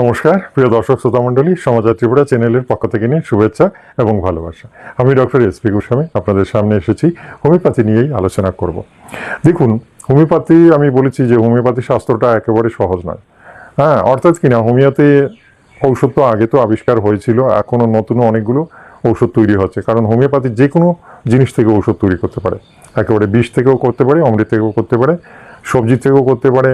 নমস্কার, প্রিয় দর্শক, শ্রোতা মণ্ডলী সমাচার ত্রিপুরা চ্যানেলের পক্ষ থেকে নিয়ে শুভেচ্ছা এবং ভালোবাসা। আমি ডক্টর এস পি গোস্বামী, আপনাদের সামনে এসেছি, হোমিওপ্যাথি নিয়েই আলোচনা করব। দেখুন, হোমিওপ্যাথি, আমি বলেছি যে হোমিওপ্যাথি শাস্ত্রটা একেবারে সহজ নয়। হ্যাঁ অর্থাৎ কিনা হোমিওতে ঔষধ তো আগে তো আবিষ্কার হয়েছিল, এখনও নতুন অনেকগুলো ঔষধ তৈরি হচ্ছে। কারণ হোমিওপ্যাথি যে কোনো জিনিস থেকে ঔষধ তৈরি করতে পারে। একেবারে বিষ থেকেও করতে পারে, অমৃত থেকেও করতে পারে, সবজি থেকেও করতে পারে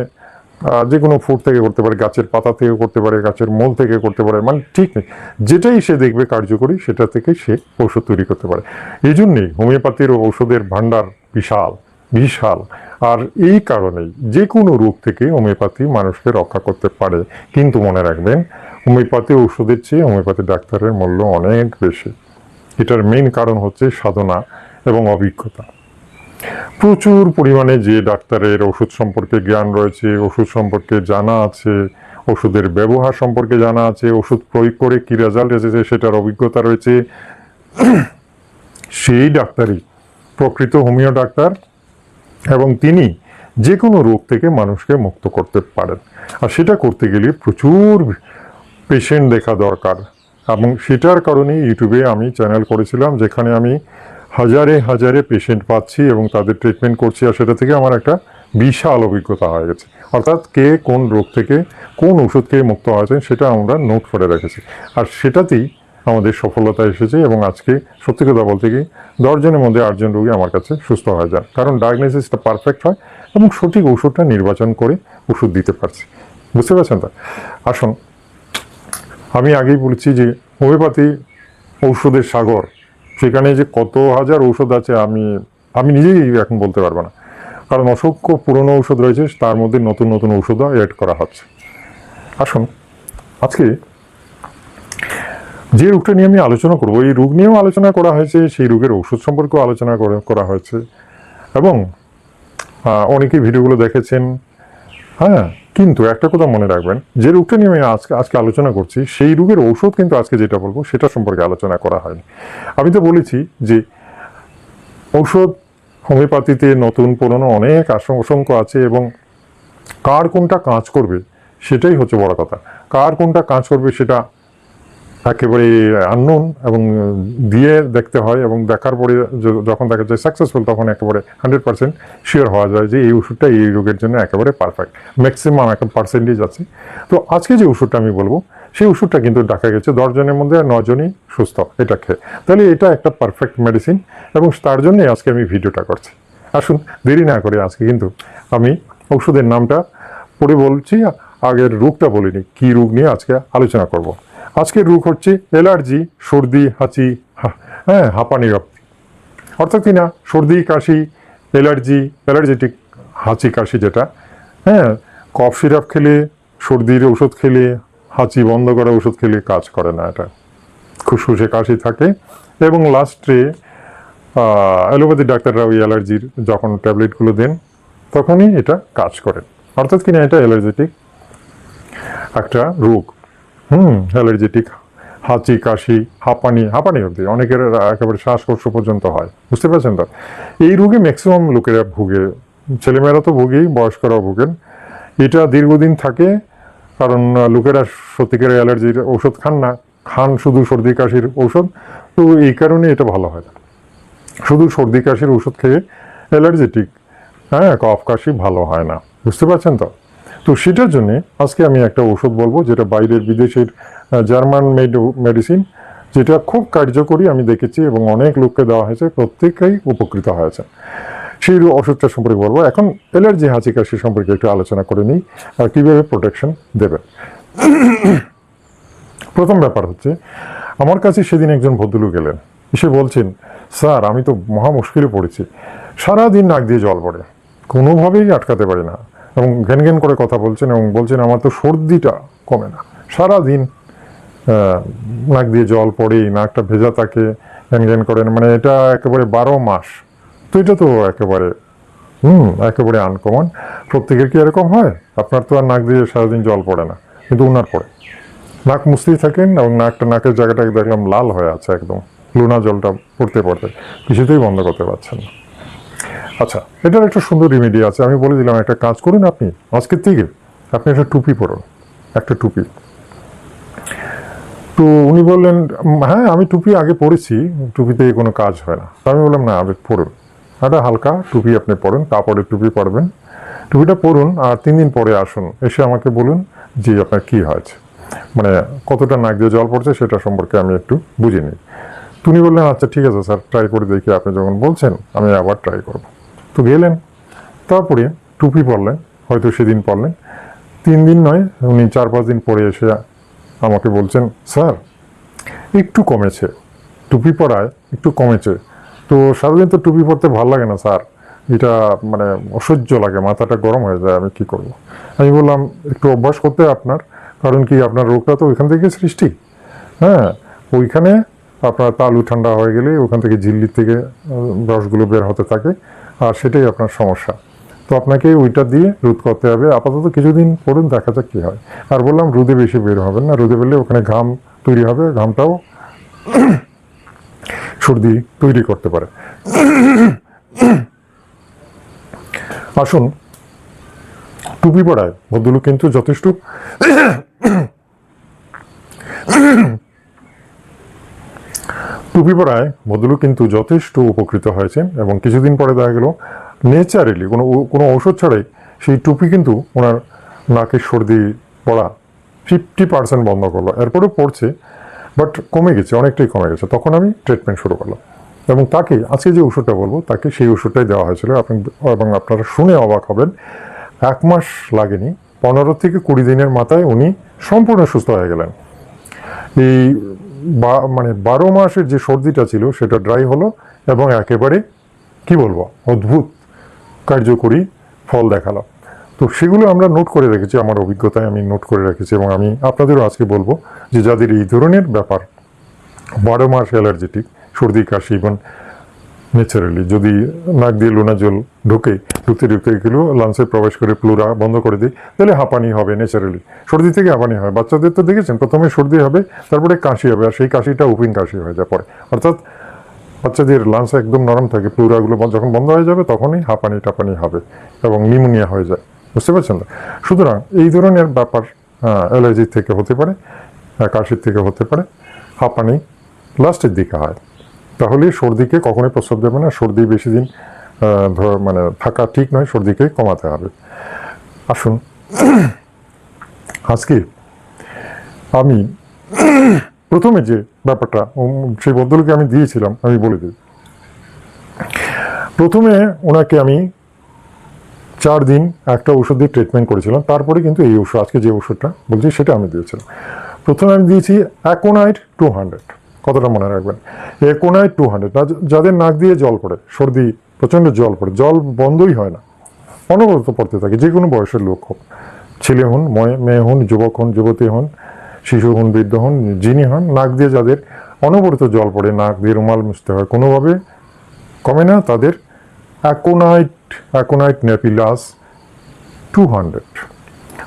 যে কোনো ফুড থেকে করতে পারে, গাছের পাতা থেকে করতে পারে, গাছের মূল থেকে করতে পারে মানে ঠিক নেই। যেটাই সে দেখবে কার্যকরী, সেটা থেকে সে ঔষধ তৈরি করতে পারে। এই জন্যেই হোমিওপ্যাথির ঔষধের ভাণ্ডার বিশাল বিশাল। আর এই কারণেই যে কোনো রোগ থেকে হোমিওপ্যাথি মানুষকে রক্ষা করতে পারে। কিন্তু মনে রাখবেন, হোমিওপ্যাথি ঔষধের চেয়ে হোমিওপ্যাথি ডাক্তারের মূল্য অনেক বেশি। এটার মেইন কারণ হচ্ছে সাধনা এবং অভিজ্ঞতা। প্রচুর পরিমাণে যে ডাক্তারের ওষুধ সম্পর্কে জ্ঞান রয়েছে, ওষুধ সম্পর্কে জানা আছে, ওষুধের ব্যবহার সম্পর্কে জানা আছে, ওষুধ প্রয়োগ করে কী রেজাল্ট এসেছে সেটার অভিজ্ঞতা রয়েছে। সেই ডাক্তারই প্রকৃত হোমিও ডাক্তার এবং তিনি যে কোনো রোগ থেকে মানুষকে মুক্ত করতে পারেন। আর সেটা করতে গেলে প্রচুর পেশেন্ট দেখা দরকার এবং সেটার কারণে ইউটিউবে আমি চ্যানেল করেছিলাম, যেখানে আমি হাজারে হাজারে পেশেন্ট পাচ্ছি এবং তাদের ট্রিটমেন্ট করছি আর সেটা থেকে আমার একটা বিশাল অভিজ্ঞতা হয়ে গেছে। অর্থাৎ কে কোন রোগ থেকে কোন ওষুধ খেয়ে মুক্ত হয়েছে সেটা আমরা নোট করে রেখেছি। আর সেটাতেই আমাদের সফলতা এসেছে এবং আজকে সত্যি কথা বলতে কি দশজনের মধ্যে আটজন রোগী আমার কাছে সুস্থ হয়ে যান। কারণ ডায়াগনোসিসটা পারফেক্ট হয় এবং সঠিক ওষুধটা নির্বাচন করে ওষুধ দিতে পারছি। বুঝতে পারছেন তা? আসুন, আমি আগেই বলেছি যে হোমিওপ্যাথি ঔষধের সাগর সেখানে যে কত হাজার ঔষধ আছে আমি আমি নিজেই এখন বলতে পারব না। কারণ অসংখ্য পুরনো ঔষধ রয়েছে, তার মধ্যে নতুন নতুন ঔষধও অ্যাড করা হচ্ছে। আসুন, আজকে যে রোগটা নিয়ে আমি আলোচনা করব, এই রোগ নিয়েও আলোচনা করা হয়েছে, সেই রোগের ওষুধ সম্পর্কেও আলোচনা করে- হয়েছে। এবং অনেকেই ভিডিওগুলো দেখেছেন হ্যাঁ কিন্তু একটা কথা মনে রাখবেন, যে রোগটা নিয়ে আমি আজকে আজকে আলোচনা করছি, সেই রোগের ঔষধ কিন্তু আজকে যেটা বলব, সেটা সম্পর্কে আলোচনা করা হয়নি। আমি তো বলেছি যে ঔষধ, হোমিওপ্যাথিতে নতুন, পুরনো অনেক অসংখ্য আছে এবং কার কোনটা কাজ করবে, সেটাই হচ্ছে বড় কথা। কার কোনটা কাজ করবে, সেটা একেবারে আননোন এবং দিয়ে দেখতে হয় এবং দেখার পরে যখন দেখা যায় সাকসেসফুল তখন একেবারে হান্ড্রেড পার্সেন্ট শিওর হওয়া যায় যে এই ওষুধটা এই রোগের জন্য একেবারে পারফেক্ট ম্যাক্সিমাম একটা পার্সেন্টেজ আছে। তো আজকে যে ওষুধটা আমি বলব, সেই ওষুধটা কিন্তু দেখা গেছে দশজনের মধ্যে নজনই সুস্থ এটা খেয়ে। তাহলে এটা একটা পারফেক্ট মেডিসিন এবং তার জন্যই আজকে আমি ভিডিওটা করছি। আসুন, দেরি না করে আজকে কিন্তু আমি ওষুধের নামটা পড়ে বলছি, আগের রোগটা বলিনি, কি রোগ নিয়ে আজকে আলোচনা করব। আজকের রোগ হচ্ছে অ্যালার্জি সর্দি, হাঁচি হ্যাঁ হাঁপানি রক্তি। অর্থাৎ কিনা সর্দি, কাশি অ্যালার্জি অ্যালার্জেটিক হাঁচি, কাশি যেটা হ্যাঁ কফ সিরাপ খেলে, সর্দির ওষুধ খেলে, হাঁচি বন্ধ করা ওষুধ খেলে কাজ করে না এটা। খুশখুশে কাশি থাকে এবং লাস্টে অ্যালোপ্যাথি ডাক্তাররা ওই অ্যালার্জির যখন ট্যাবলেটগুলো দেন, তখনই এটা কাজ করে। অর্থাৎ কিনা এটা অ্যালার্জেটিক একটা রোগ। হুম, অ্যালার্জেটিক, হাঁচি, কাশি, হাঁপানি হাঁপানি অবধি অনেকের একেবারে শ্বাসকষ্ট পর্যন্ত হয়। বুঝতে পারছেন তো? এই রোগে ম্যাক্সিমাম লোকেরা ভুগে। ছেলেমেয়েরা তো ভুগেই, বয়স্করাও ভুগেন। এটা দীর্ঘদিন থাকে, কারণ লোকেরা সত্যিকারের অ্যালার্জির ওষুধ খান না। খান শুধু সর্দি, কাশির ওষুধ তো এই কারণে এটা ভালো হয় না। শুধু সর্দি, কাশির ওষুধ খেয়ে অ্যালার্জেটিক হ্যাঁ কফ, কাশি ভালো হয় না। বুঝতে পারছেন তো? তো সেটার জন্যে আজকে আমি একটা ওষুধ বলব, যেটা বাইরের বিদেশের জার্মান মেড মেডিসিন যেটা খুব কার্যকরী আমি দেখেছি এবং অনেক লোককে দেওয়া হয়েছে, প্রত্যেকেই উপকৃত হয়েছে। সেই ওষুধটা সম্পর্কে বলব। এখন অ্যালার্জি হাঁচি কাশি সম্পর্কে একটু আলোচনা করে নিই আর কীভাবে প্রোটেকশন দেবেন প্রথম ব্যাপার হচ্ছে, আমার কাছে সেদিন একজন ভদ্রলোক এলেন। এসে বলছেন, স্যার, আমি তো মহা মুশকিলে পড়েছি। সারাদিন নাক দিয়ে জল পড়ে। কোনোভাবেই আটকাতে পারি না। এবং ঘ্যান ঘেন করে কথা বলছেন এবং বলছেন আমার তো সর্দিটা কমে না। সারাদিন নাক দিয়ে জল পড়েই, নাকটা ভেজা থাকে ঘ্যান ঘ্যান করেন মানে এটা একেবারে বারো মাস। তো এটা তো একেবারে, হুম, একেবারে আনকমন প্রত্যেকের কি এরকম হয়? আপনার তো আর নাক দিয়ে সারাদিন জল পড়ে না, কিন্তু উনার পড়ে। নাক মুছতেই থাকেন এবং নাকটা, নাকের জায়গাটা দেখলাম লাল হয়ে আছে একদম। লুনা জলটা পড়তে পড়তে, কিছুতেই বন্ধ করতে পারছেন না। আচ্ছা এটার একটা সুন্দর রেমেডি আছে। আমি বলে দিলাম, একটা কাজ করুন আপনি। আজকের থেকে আপনি একটা টুপি পরুন, একটা টুপি। তো উনি বললেন হ্যাঁ আমি টুপি আগে পরেছি টুপিতে কোনো কাজ হয় না। আমি বললাম, না, আগে পরুন। একটা হালকা টুপি আপনি পরেন, তারপরে টুপি পরবেন। টুপিটা পরুন আর তিন দিন পরে আসুন। এসে আমাকে বলুন যে আপনার কি হয়েছে? মানে কতটা নাক দিয়ে জল পড়ছে সেটা সম্পর্কে আমি একটু বুঝে নিই। তুমি বললেন আচ্ছা ঠিক আছে স্যার ট্রাই করে দেখি আপনি যখন বলছেন, আমি আবার ট্রাই করব। তো গেলেন। তারপরে টুপি পরলেন, হয়তো সেদিন পরলেন। তিন দিন নয়, উনি চার পাঁচ দিন পরে এসে আমাকে বলছেন, স্যার, একটু কমেছে। টুপি পরায় একটু কমেছে। তো সারাদিন তো টুপি পরতে ভালো লাগে না, স্যার। এটা মানে অসহ্য লাগে, মাথাটা গরম হয়ে যায়, আমি কি করব? আমি বললাম, একটু অভ্যাস করতে আপনার, কারণ কি আপনার রোগটা তো ওইখান থেকে সৃষ্টি। হ্যাঁ ওইখানে আপনার তালু ঠান্ডা হয়ে গেলে ওখান থেকে ঝিল্লির থেকে রসগুলো বের হতে থাকে, আর সেটাই আপনার সমস্যা। তো আপনাকে ওইটা দিয়ে রোদ করতে হবে। আপাতত কিছুদিন পড়ুন দেখা যাক কী হয়। আর বললাম, রোদে বেশি বের হবেন না। রোদে বেরলে ওখানে ঘাম তৈরি হবে, ঘামটাও সর্দি তৈরি করতে পারে। আসুন, টুপি পড়ায় ভদ্রলোক কিন্তু যথেষ্ট টুপি পড়ায় ভদ্রলোক কিন্তু যথেষ্ট উপকৃত হয়েছেন এবং কিছুদিন পরে দেখা গেল নেচারালি কোনো কোনো ঔষধ ছাড়াই সেই টুপি কিন্তু ওনার নাকের সর্দি পড়া ফিফটি পার্সেন্ট বন্ধ করল। এরপরেও পড়ছে, বাট কমে গেছে, অনেকটাই কমে গেছে। তখন আমি ট্রিটমেন্ট শুরু করলাম। এবং তাকে, আজকে যে ওষুধটা বলব, তাকে সেই ওষুধটাই দেওয়া হয়েছিল। আপনি, এবং আপনারা শুনে অবাক হবেন, এক মাস লাগেনি, পনেরো থেকে কুড়ি দিনের মাথায় উনি সম্পূর্ণ সুস্থ হয়ে গেলেন। এই বা- মানে বারো মাসের যে সর্দিটা ছিল, সেটা ড্রাই হলো এবং একেবারে, কি বলব, অদ্ভুত কার্যকরী ফল দেখাল। তো সেগুলো আমরা নোট করে রেখেছি, আমার অভিজ্ঞতায় আমি নোট করে রেখেছি এবং আমি আপনাদেরও আজকে বলব যে যাদের এই ধরনের ব্যাপার, বারো মাস অ্যালার্জেটিক সর্দি, কাশি এবং ন্যাচারালি যদি নাক দিয়ে লোনা জল ঢুকে, ঢুকতে ঢুকতে এগুলো লাঞ্চে প্রবেশ করে প্লুরা বন্ধ করে দিই তাহলে হাঁপানি হবে ন্যাচারালি সর্দি থেকে হাঁপানি হয়। বাচ্চাদের তো দেখেছেন, প্রথমে সর্দি হবে, তারপরে কাশি হবে, আর সেই কাশিটা উপিং কাশি হয়ে যায় পরে। অর্থাৎ বাচ্চাদের লাঞ্চ একদম নরম থাকে প্লুরাগুলো যখন বন্ধ হয়ে যাবে, তখনই হাঁপানি টাপানি হবে এবং নিউমোনিয়া হয়ে যায়। বুঝতে পারছেন তো? সুতরাং এই ধরনের ব্যাপার অ্যালার্জি থেকে হতে পারে কাশির থেকে হতে পারে। হাঁপানি লাস্টের দিকে হয়। তাহলে সর্দিকে কখনোই প্রস্রাব দেবে না, সর্দি বেশি দিন মানে থাকা ঠিক নয়, সর্দিকে কমাতে হবে। আসুন। আজকে আমি প্রথমে যে ব্যাপারটা সেই বদলকে আমি দিয়েছিলাম, আমি বলে দিই। প্রথমে ওনাকে আমি চার দিন একটা ওষুধ দিয়ে ট্রিটমেন্ট করেছিলাম, তারপরে কিন্তু এই ওষুধ, আজকে যে ওষুধটা বলছি, সেটা আমি দিয়েছিলাম। প্রথমে আমি দিয়েছি অ্যাকোনাইট টু হান্ড্রেড কতটা মনে রাখবেন। Aconite two hundred. যাদের নাক দিয়ে জল পড়ে, সর্দি, প্রচণ্ড জল পড়ে, জল বন্ধই হয় না। অনবরত পড়তে থাকে, যে কোনো বয়সের লোক হোক। ছেলে হন, ময়ে- মেয়ে হন, যুবক হন, যুবতী হন, শিশু হন, বৃদ্ধ হন, যিনি হন, নাক দিয়ে যাদের অনবরত জল পড়ে, নাক দিয়ে রুমাল মুছতে হয়, কোনোভাবে কমে না তাদের aconite aconite napellus two hundred.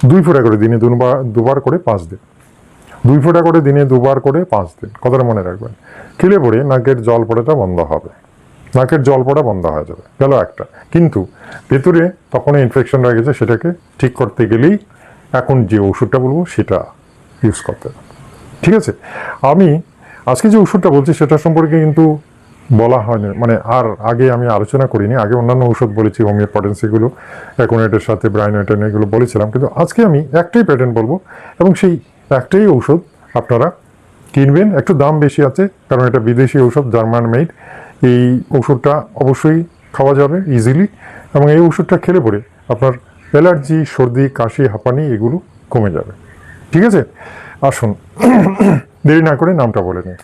দুই ফোঁটা করে দিনে দুবার দুবার করে পাঁচ দিন। দুই ফোঁটা করে দিনে দুবার করে পাঁচ দিন। কথাটা মনে রাখবেন। খেলে পড়ে নাকের জল পড়াটা বন্ধ হবে। নাকের জল পড়া বন্ধ হয়ে যাবে। গেল একটা। কিন্তু ভেতরে তখন ইনফেকশন রয়ে গেছে, সেটাকে ঠিক করতে গেলেই এখন যে ওষুধটা বলব, সেটা ইউজ করতে ঠিক আছে? আমি আজকে যে ওষুধটা বলছি, সেটা সম্পর্কে কিন্তু বলা হয়নি। মানে আর আগে আমি আলোচনা করিনি। আগে অন্যান্য ওষুধ বলেছি হোমিওপটেন্সিগুলো অ্যাকোনেটের সাথে ব্রাইনোটেন এগুলো বলেছিলাম। কিন্তু আজকে আমি একটাই প্যাটার্ন বলব, এবং সেই একটাই ঔষধ আপনারা কিনবেন। একটু দাম বেশি আছে, কারণ এটা বিদেশি ঔষধ, জার্মান মেড। এই ওষুধটা অবশ্যই খাওয়া যাবে ইজিলি এবং এই ওষুধটা খেলে পরে আপনার অ্যালার্জি, সর্দি, কাশি, হাঁপানি এগুলো কমে যাবে। ঠিক আছে? আসুন। দেরি না করে নামটা বলে নিই।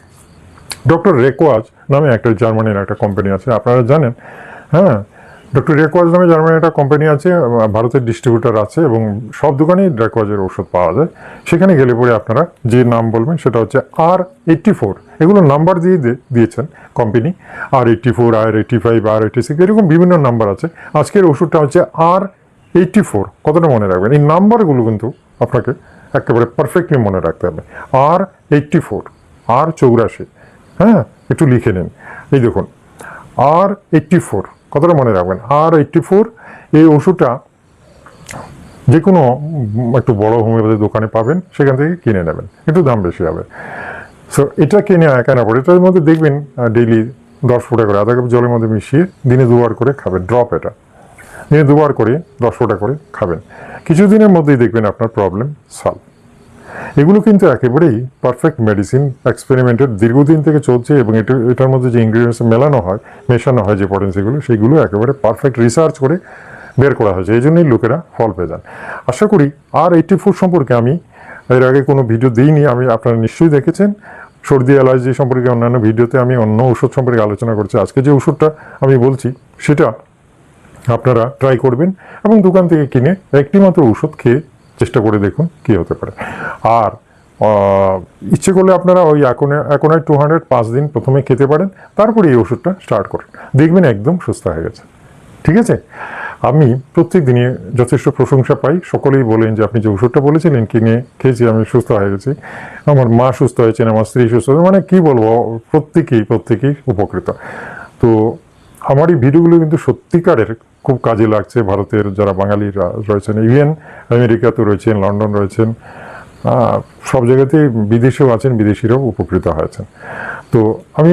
ডক্টর রেকোয়াজ নামে একটা জার্মানির একটা কোম্পানি আছে, আপনারা জানেন। হ্যাঁ ডক্টর রেকোয়াজ নামে জার্মানির একটা কোম্পানি আছে ভারতের ডিস্ট্রিবিউটার আছে এবং সব দোকানেই রেকোয়াজের ওষুধ পাওয়া যায়। সেখানে গেলে পরে আপনারা যে নাম বলবেন সেটা হচ্ছে আর এইট্টি ফোর এগুলো নাম্বার দিয়ে দিয়েছেন company R eighty four R eighty five R eighty six এরকম বিভিন্ন নাম্বার আছে। আজকের ওষুধটা হচ্ছে আর এইট্টি ফোর কতটা মনে রাখবেন? এই নাম্বারগুলো কিন্তু আপনাকে একেবারে পারফেক্টলি মনে রাখতে হবে। আর এইট্টি ফোর আর চৌরাশি। হ্যাঁ একটু লিখে নিন। এই দেখুন আর এইট্টি ফোর কতটা মনে রাখবেন। আর এইট্টি ফোর এই ওষুধটা যে কোনো একটু বড় হোমিওপ্যাথি দোকানে পাবেন, সেখান থেকে কিনে নেবেন। একটু দাম বেশি হবে। সো এটা কিনে একা না পড়ে এটার মধ্যে দেখবেন ডেইলি দশ ফোঁটা করে আধা কাপ জলের মধ্যে মিশিয়ে দিনে দুবার করে খাবেন ড্রপ এটা। দিনে দুবার করে, দশ ফোঁটা করে খাবেন। কিছুদিনের মধ্যেই দেখবেন আপনার প্রবলেম সলভ এগুলো কিন্তু একেবারেই পারফেক্ট মেডিসিন এক্সপেরিমেন্টের দীর্ঘদিন থেকে চলছে এবং এটা, এটার মধ্যে যে ইনগ্রিডিয়েন্টস মেলানো হয়, মেশানো হয় যে পটেন্সিগুলো সেইগুলো একেবারে পারফেক্ট রিসার্চ করে বের করা হয়েছে। এই জন্যই লোকেরা ফল পেয়ে যান। আশা করি আর এইটি ফুড সম্পর্কে আমি এর আগে কোনো ভিডিও দিইনি, আমি, আপনারা নিশ্চয়ই দেখেছেন। সর্দি অ্যালার্জি সম্পর্কে অন্যান্য ভিডিওতে আমি অন্য ওষুধ সম্পর্কে আলোচনা করছি। আজকে যে ওষুধটা আমি বলছি, সেটা আপনারা ট্রাই করবেন এবং দোকান থেকে কিনে একটি মাত্র ওষুধ খেয়ে চেষ্টা করে দেখুন কী হতে পারে। আর ইচ্ছে করলে আপনারা ওই এখনই টু হান্ড্রেড পাঁচ দিন প্রথমে খেতে পারেন, তারপরে এই ওষুধটা স্টার্ট করেন। দেখবেন একদম সুস্থ হয়ে গেছে। ঠিক আছে? আমি প্রত্যেক দিনে যথেষ্ট প্রশংসা পাই। সকলেই বলেন যে আপনি যে ওষুধটা বলেছিলেন কিনে খেয়েছি, আমি সুস্থ হয়ে গেছি। আমার মা সুস্থ হয়েছেন, আমার স্ত্রী সুস্থ হয়েছে মানে কি বলব, প্রত্যেকেই প্রত্যেকেই উপকৃত। তো আমার এই ভিডিওগুলো কিন্তু সত্যিকারের খুব কাজে লাগছে। ভারতের যারা বাঙালিরা রয়েছেন ইভেন আমেরিকাতে রয়েছেন, লন্ডন রয়েছেন সব জায়গাতেই বিদেশেও আছেন, বিদেশিরাও উপকৃত হয়েছেন। তো আমি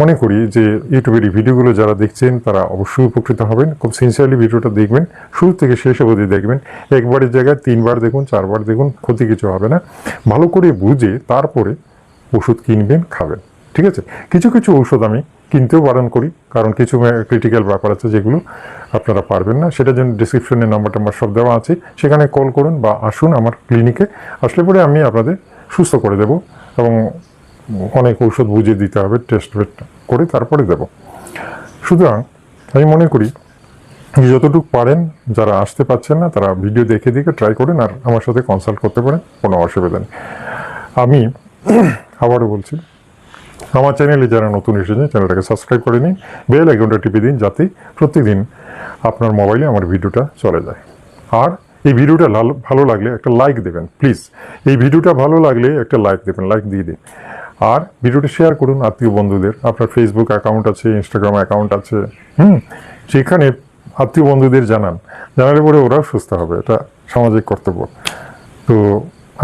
মনে করি যে ইউটিউবের এই ভিডিওগুলো যারা দেখছেন, তারা অবশ্যই উপকৃত হবেন। খুব সিনসিয়ারলি ভিডিওটা দেখবেন। শুরু থেকে শেষ অবধি দেখবেন। একবারের জায়গায় তিনবার দেখুন, চারবার দেখুন, ক্ষতি কিছু হবে না। ভালো করে বুঝে তারপরে ওষুধ কিনবেন, খাবেন। ঠিক আছে? কিছু কিছু ঔষধ আমি কিনতেও বারণ করি, কারণ কিছু ক্রিটিক্যাল ব্যাপার আছে যেগুলো আপনারা পারবেন না। সেটার জন্য ডিসক্রিপশনে নাম্বার টাম্বার সব দেওয়া আছে। সেখানে কল করুন বা আসুন আমার ক্লিনিকে আসলে পরে আমি আপনাদের সুস্থ করে দেব এবং অনেক ঔষধ বুঝিয়ে দিতে হবে টেস্ট করে তারপরে দেব। সুতরাং আমি মনে করি যতটুকু পারেন, যারা আসতে পারছেন না, তারা ভিডিও দেখে দেখে ট্রাই করেন আর আমার সাথে কনসাল্ট করতে পারেন, কোনো অসুবিধা নেই। আমি আবারও বলছি আমার চ্যানেলে যারা নতুন এসেছেন চ্যানেলটাকে সাবস্ক্রাইব করে নিন। বেল আইকনটা টিপে দিন, যাতে প্রতিদিন আপনার মোবাইলে আমার ভিডিওটা চলে যায়। আর এই ভিডিওটা ভালো লাগলে একটা লাইক দেবেন প্লিজ এই ভিডিওটা ভালো লাগলে একটা লাইক দেবেন লাইক দিয়ে দিন। আর ভিডিওটা শেয়ার করুন আত্মীয় বন্ধুদের। আপনার ফেসবুক অ্যাকাউন্ট আছে ইনস্টাগ্রাম অ্যাকাউন্ট আছে, হুম? সেখানে আত্মীয় বন্ধুদের জানান। জানালে পরে ওরাও সুস্থ হবে, এটা সামাজিক কর্তব্য। তো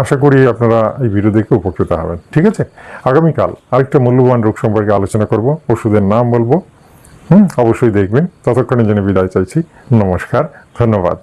আশা করি আপনারা এই ভিডিও দেখে উপকৃত হবেন। ঠিক আছে? আগামীকাল আরেকটা মূল্যবান রোগ সম্পর্কে আলোচনা করব, ওষুধের নাম বলব। হুম, অবশ্যই দেখবেন। ততক্ষণের জন্য বিদায় চাইছি। নমস্কার, ধন্যবাদ।